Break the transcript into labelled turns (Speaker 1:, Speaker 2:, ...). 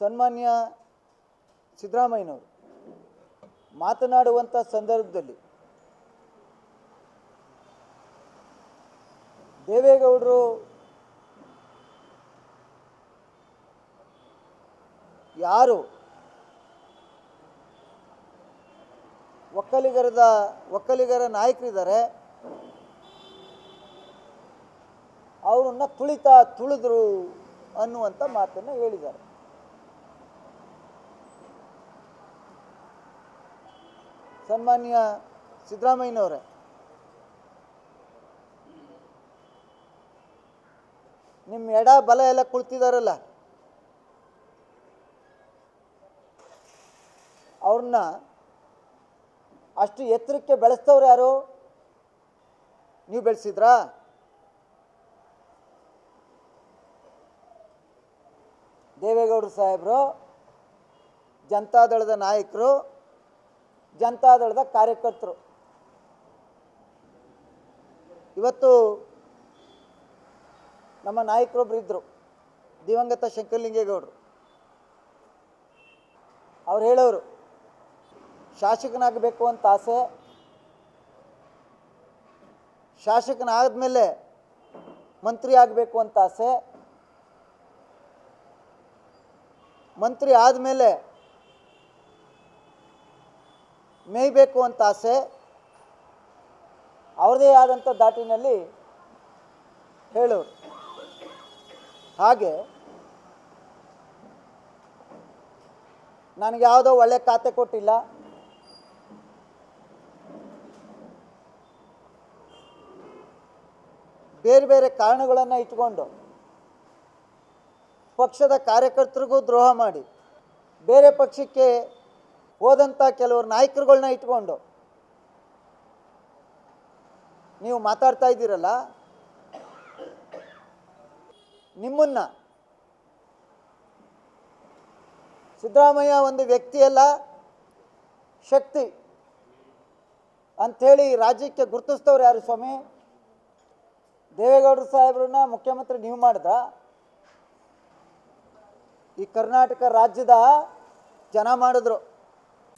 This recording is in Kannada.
Speaker 1: ಸನ್ಮಾನ್ಯ ಸಿದ್ದರಾಮಯ್ಯನವರು ಮಾತನಾಡುವಂಥ ಸಂದರ್ಭದಲ್ಲಿ ದೇವೇಗೌಡರು ಯಾರು? ಒಕ್ಕಲಿಗರದ, ಒಕ್ಕಲಿಗರ ನಾಯಕರಿದ್ದಾರೆ. ಅವರನ್ನ ತುಳಿತ ತುಳಿದ್ರು ಅನ್ನುವಂಥ ಮಾತನ್ನು ಹೇಳಿದ್ದಾರೆ. ಸನ್ಮಾನ್ಯ ಸಿದ್ದರಾಮಯ್ಯನವರೇ. ನಿಮ್ಮ ಎಡ ಬಲ ಎಲ್ಲ ಕುಳಿತಿದಾರಲ್ಲ. ಅವ್ರನ್ನ ಅಷ್ಟು ಎತ್ತರಕ್ಕೆ ಬೆಳೆಸ್ತವ್ರು ಯಾರು? ನೀವು ಬೆಳೆಸಿದ್ರಾ? ದೇವೇಗೌಡರು ಸಾಹೇಬರು, ಜನತಾದಳದ ನಾಯಕರು ಜನತಾದಳದ ಕಾರ್ಯಕರ್ತರು. ಇವತ್ತು ನಮ್ಮ ನಾಯಕರೊಬ್ಬರು ಇದ್ದರು ದಿವಂಗತ ಶಂಕರಲಿಂಗೇಗೌಡರು. ಅವ್ರು ಹೇಳೋರು, ಶಾಸಕನಾಗಬೇಕು ಅಂತ ಆಸೆ, ಶಾಸಕನಾದ್ಮೇಲೆ ಮಂತ್ರಿ ಆಗಬೇಕು ಅಂತ ಆಸೆ, ಮಂತ್ರಿ ಆದಮೇಲೆ ಮೇಯ್ಬೇಕು ಅಂತ ಆಸೆ, ಅವ್ರದೇ ಆದಂಥ ದಾಟಿನಲ್ಲಿ ಹೇಳೋರು. ಹಾಗೆ ನನಗೆ ಯಾವುದೋ ಒಳ್ಳೆ ಖಾತೆ ಕೊಟ್ಟಿಲ್ಲ. ಬೇರೆ ಬೇರೆ ಕಾರಣಗಳನ್ನು ಇಟ್ಕೊಂಡು ಪಕ್ಷದ ಕಾರ್ಯಕರ್ತರಿಗೂ ದ್ರೋಹ ಮಾಡಿ, ಬೇರೆ ಪಕ್ಷಕ್ಕೆ ಹೋದಂಥ ಕೆಲವರು ನಾಯಕರುಗಳನ್ನ ಇಟ್ಕೊಂಡು. ನೀವು ಮಾತಾಡ್ತಾ ಇದ್ದೀರಲ್ಲ? ನಿಮ್ಮನ್ನ. ಸಿದ್ದರಾಮಯ್ಯ ಒಂದು ವ್ಯಕ್ತಿಯಲ್ಲ, ಶಕ್ತಿ ಅಂಥೇಳಿ ರಾಜ್ಯಕ್ಕೆ ಗುರುತಿಸ್ತವ್ರು ಯಾರು ಸ್ವಾಮಿ? ದೇವೇಗೌಡರು ಸಾಹೇಬ್ರನ್ನ ಮುಖ್ಯಮಂತ್ರಿ ನೀವು ಮಾಡಿದ್ರ? ಈ ಕರ್ನಾಟಕ ರಾಜ್ಯದ ಜನ ಮಾಡಿದ್ರು.